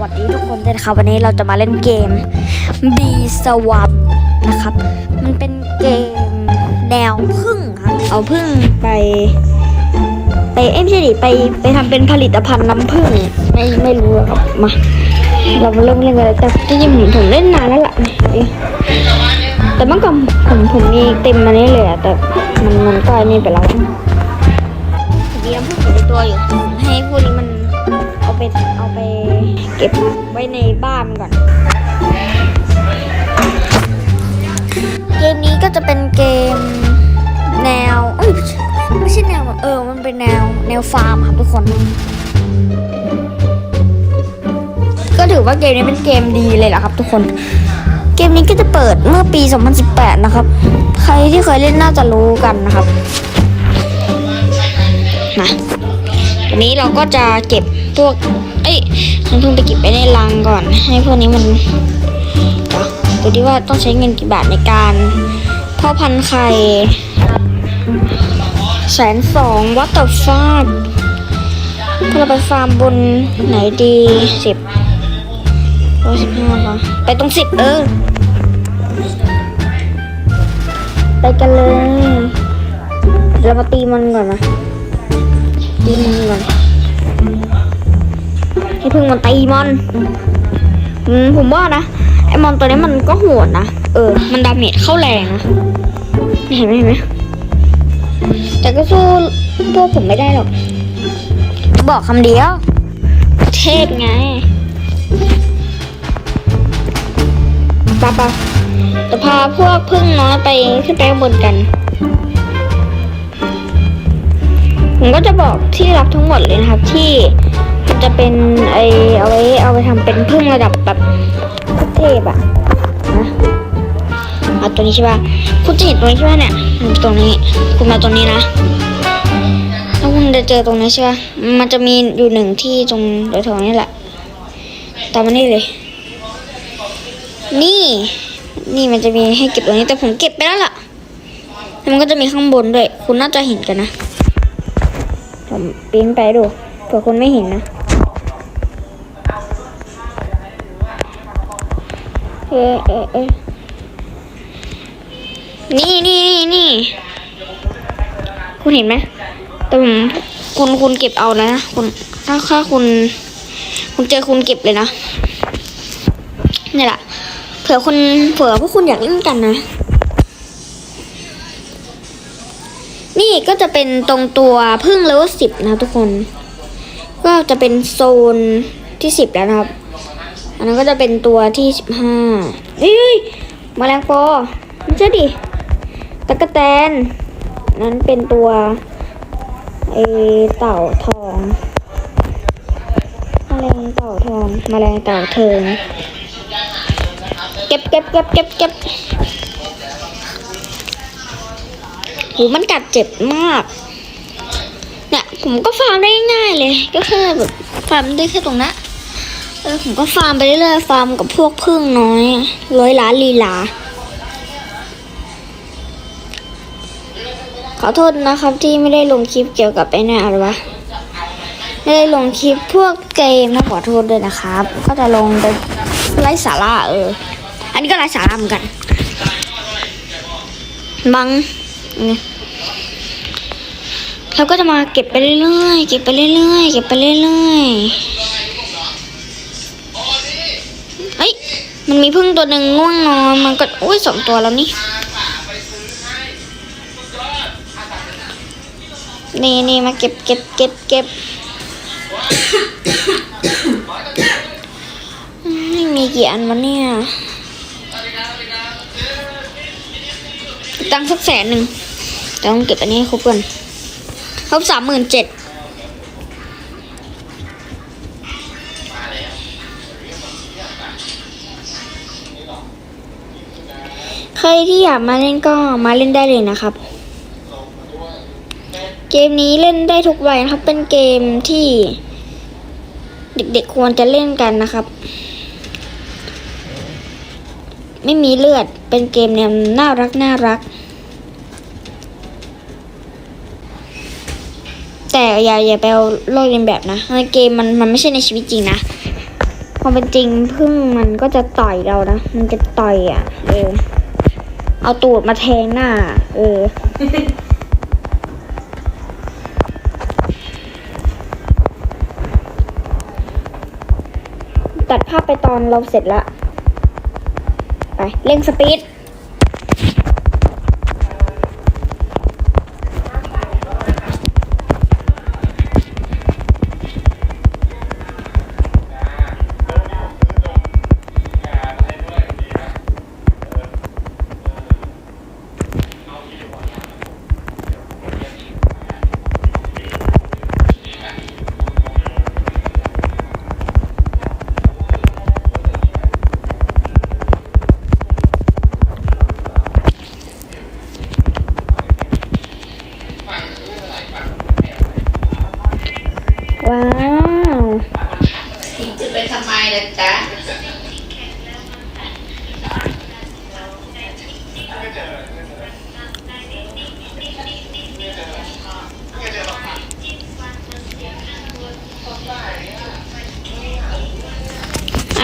วัสดีทุกคนด้วยนะครับวันนี้เราจะมาเล่นเกม B s w a m นะครับ มันเป็นเกมแนวพึ่งครับ เอาพึ่งไป ไปเอ้ไม่ใช่ดิไปไปทำเป็นผลิตภัณฑ์น้ำผึ้งไม่ไม่รู้อะครับมา เรามาเริ่มเล่นกันเลยแต่จริงๆผมเล่นนานแล้วล่ะเนี่ยแต่เมื่อก่อนผมผมมีเต็มมานี้เลยอะแต่มันมันก็ไอ้นี่ไปแล้วมีน้ำผึ้งอยู่ในตัวอยู่ให้พวกนี้มันเอาไปเอาไป ก็บไว้ในบ้านก่อน เกมนี้ก็จะเป็นเกมแนวไม่ใช่แนวเออ มันเป็นแนวแนวฟาร์มครับทุกคน ก็ถือว่าเกมนี้เป็นเกมดีเลยล่ะครับทุกคน เกมนี้ก็จะเปิดเมื่อปี 2018 นะครับ ใครที่เคยเล่นน่าจะรู้กันนะครับนะวันนี้เราก็จะเก็บ พวก เอ้ยฉันเพิ่งไปเก็บไปในรังก่อน ให้พวกนี้มันเดี๋ยวดูดิว่าต้องใช้เงินกี่บาทในการพ่อพันธุ์ไข่แสนสองวัตถุฟาดเราไปฟาร์มบนไหนดีสิบร้อยสิบห้าป่ะไปตรงสิบเออ ไปกันเลย เรามาตีมันก่อนนะตีมันก่อน ให้พึ่งมันตีมันอืมผมว่านะไอมอนตัวนี้มันก็โหดนะเออ มันดาเมจเข้าแรงนะเห็นไหมเห็นไหมแต่ก็สู้พวกผมไม่ได้หรอก บอกคำเดียวเทพไงปะปะจะพาพวกพึ่งน้อยไปขึ้นไปข้างบนกันผมก็จะบอกที่รับทั้งหมดเลยนะครับที่มัน จะเป็นไอเอาไว้เอาไปทำเป็นพึ่งระดับแบบเทพอะนะเอาตัวนี้ใช่ป่ะคุณจะเห็นตัวนี้ใช่ป่ะเนี่ยตรงนี้คุณมาตรงนี้นะถ้าคุณจะเจอตรงนี้ใช่ป่ะมันจะมีอยู่หนึ่งที่ตรงแถวๆนี้แหละตามมานี่เลย นี่ นี่มันจะมีให้เก็บตรงนี้แต่ผมเก็บไปแล้วล่ะแล้วมันก็จะมีข้างบนด้วย คุณน่าจะเห็นกันนะผมปีนไปดูเผื่อคุณไม่เห็นนะ นี่นี่นี่นี่คุณเห็นไหมแต่ผมคุณคุณเก็บเอานะคุณถ้าถ้าคุณ คุณเจอคุณเก็บเลยนะนี่แหละเผื่อคุณเผื่อพวกคุณอยากเล่นกันนะ นี่ก็จะเป็นตรงตัวพึ่งเลเวลสิบนะทุกคน ก็จะเป็นโซนที่สิบแล้วนะครับ อันนั้นก็จะเป็นตัวที่สิบห้าเฮ้ยแมาแรงปอไม่ใช่ดิตะกะแตน นั้นเป็นตัวเอเต่าทองแมลงเต่าทองมแมลงเต่าเทิงเก็บเก็บเก็บเก็บเก็บหูมันกัดเจ็บมาก เนี่ยผมก็ฟาร์มได้ง่ายเลย ก็แค่แบบฟาร์มได้แค่ตรงนั้น เออผมก็ฟาร์มไปเรื่อยๆฟาร์มกับพวกพึ่งน้อยร้อยล้านลีลา ขอโทษนะครับที่ไม่ได้ลงคลิปเกี่ยวกับไอ้เนี่ยอะไรวะไม่ได้ลงคลิปพวกเกมนะขอโทษด้วยนะครับ ก็จะลงไปไร้สาระเออ อันนี้ก็ไร้สาระเหมือนกันบังเราก็จะมาเก็บไปเรื่อยๆ เก็บไปเรื่อยๆ เก็บไปเรื่อยๆ มันมีพึ่งตัวหนึ่งง่วงนอนมันก็อุ้ยสองตัวแล้วนี่นี่นี่มาเก็บเก็บเก็บเก็บไม่มีกี่อันวะเนี่ยตังสักแสนหนึ่งแต่ต้องเก็บอันนี้ให้ครบก่อนครบสามหมื่นเจ็ด รที่อยากมาเล่นก็มาเล่นได้เลยนะครับ เกมนี้เล่นได้ทุกวัยนะครับ เป็นเกมที่เด็กๆควรจะเล่นกันนะครับ ไม่มีเลือดเป็นเกมแนวน่ารักน่ารัก แต่อย่าอย่าไปเอาลกเลียนแบบนะเกมมันมันไม่ใช่ในชีวิตจริงนะความเป็นจริงพึ่งมันก็จะต่อยเรานะ มันจะต่อยอะ เออ เอาตูดมาแทงหน้า เออ ตัดภาพไปตอนเราเสร็จละ ไป เร่งสปีด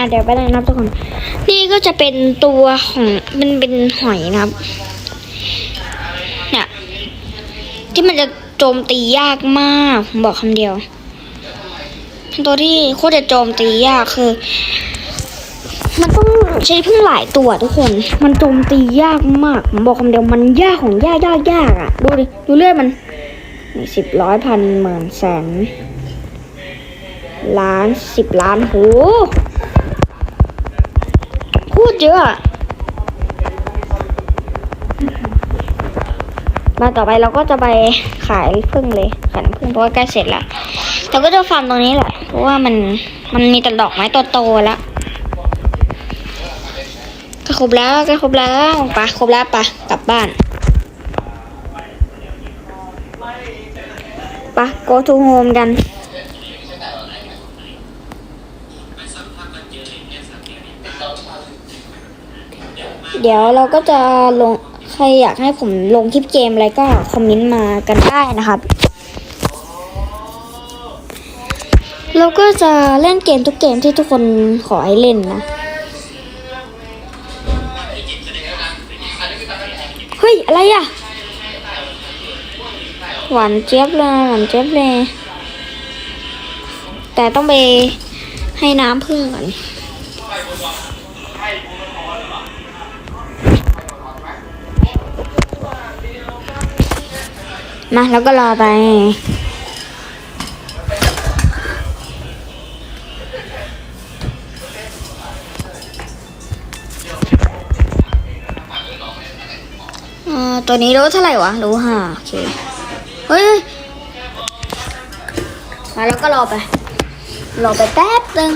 อะเดี๋ยวไปเลยนะครับทุกคน นี่ก็จะเป็นตัวของมันเป็นหอยนะครับเนี่ยที่มันจะโจมตียากมากผมบอกคำเดียว ตัวที่โคตรจะโจมตียากคือ มันต้องใช้พึ่งหลายตัวทุกคน มันโจมตียากมากผมบอกคำเดียวมันยากของยากยากยากอะ ดูดิดูเลือดมันสิบร้อยพันหมื่นแสนล้านสิบล้านโห พูดเยอะ มาต่อไปเราก็จะไปขายพึ่งเลยขายน้ำพึ่งเพราะว่าใกล้เสร็จแล้วเราก็จะฟาร์มตรงนี้แหละ เพราะว่ามันมันมีแต่ดอกไม้โตๆแล้วก็ครบแล้วก็ครบแล้วปะครบแล้วปะกลับบ้านปะ go to home กัน เดี๋ยวเราก็จะลงใครอยากให้ผมลงคลิปเกมอะไรก็คอมเมนต์มากันได้นะครับ เราก็จะเล่นเกมทุกเกมที่ทุกคนขอให้เล่นนะ เฮ้ย อะไรอะ หวานเจี๊ยบเลยหวานเจี๊ยบเลย แต่ต้องไปให้น้ำพึ่งก่อน มาแล้วก็รอไปอ่อตัวนี้รู้เท่าไหร่วะ รู้ห้าโอเค เฮ้ย มาแล้วก็รอไป รอไปแป๊บนึง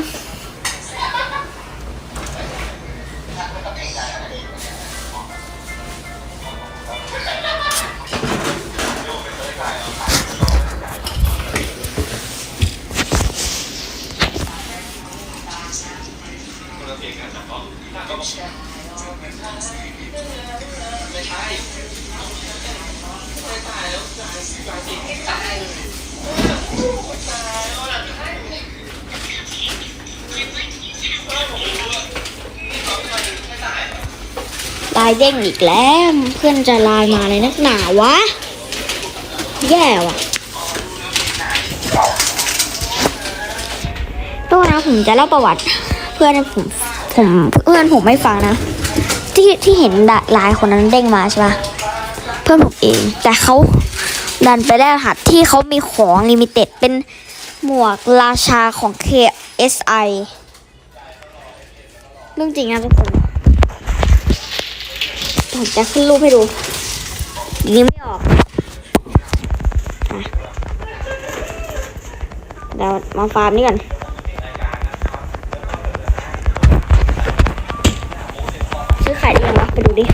ไล่เด้งอีกแล้ว เพื่อนจะไลน์มาเลยนักหนาวะ แย่ว่ะตัวนะผมจะเล่าประวัติ เพื่อนผมผมเพื่อนผมไม่ฟังนะ ที่ที่เห็นไลน์คนนั้นเด้งมาใช่ปะเพื่อนผมเอง แต่เขาดันไปได้รหัสที่เขามีของลิมิเต็ดเป็นหมวกราชาของ KSI เรื่องจริงนะทุกคน ผมจะขึ้นรูปให้ดูยิงไม่ออกเดี๋ยวมาฟาร์มนี่ก่อนซื้อขายได้ยังวะไปดูดิ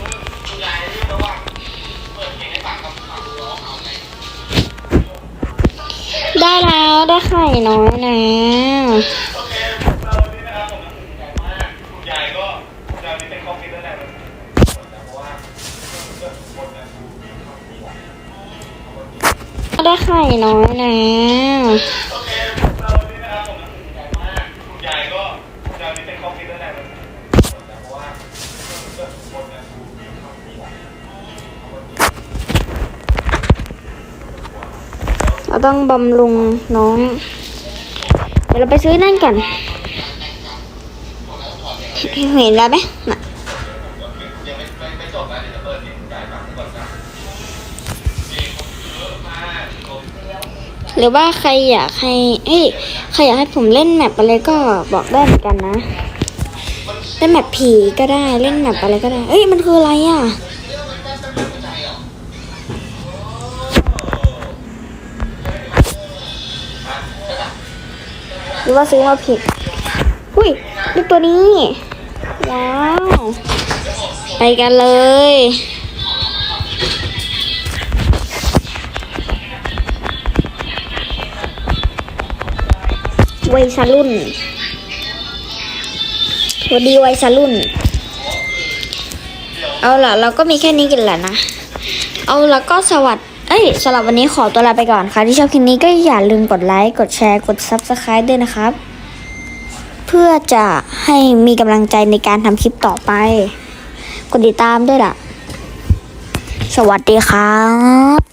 ได้แล้วได้ไข่น้อยนะ ได้ไข่น้อยนะเราต้องบำรุงน้อง เดี๋ยวเราไปซื้อนั่นกันเห็นแล้วไหมน่ะ หรือว่าใครอยากให้เอ้ยใครอยากให้ผมเล่นแมปอะไรก็บอกได้เหมือนกันนะเล่นแมปผีก็ได้เล่นแมปอะไรก็ได้เอ้ยมันคืออะไรอะหรือว่าซื้อมาผิดอุ้ยดูตัวนี้ ว้าว ไปกันเลย วัยสรุ่นสวัสดีวัยสรุ่น เอาล่ะ เราก็มีแค่นี้กันแหละนะ เอาแล้วก็สวัสดเอ้ยสำหรับวันนี้ขอตัวลาไปก่อนค่ะ ที่ชอบคลิปนี้ก็อย่าลืมกดไลค์ กดแชร์ กด Subscribe ด้วยนะครับ เพื่อจะให้มีกำลังใจในการทำคลิปต่อไป กดติดตามด้วยล่ะ สวัสดีครับ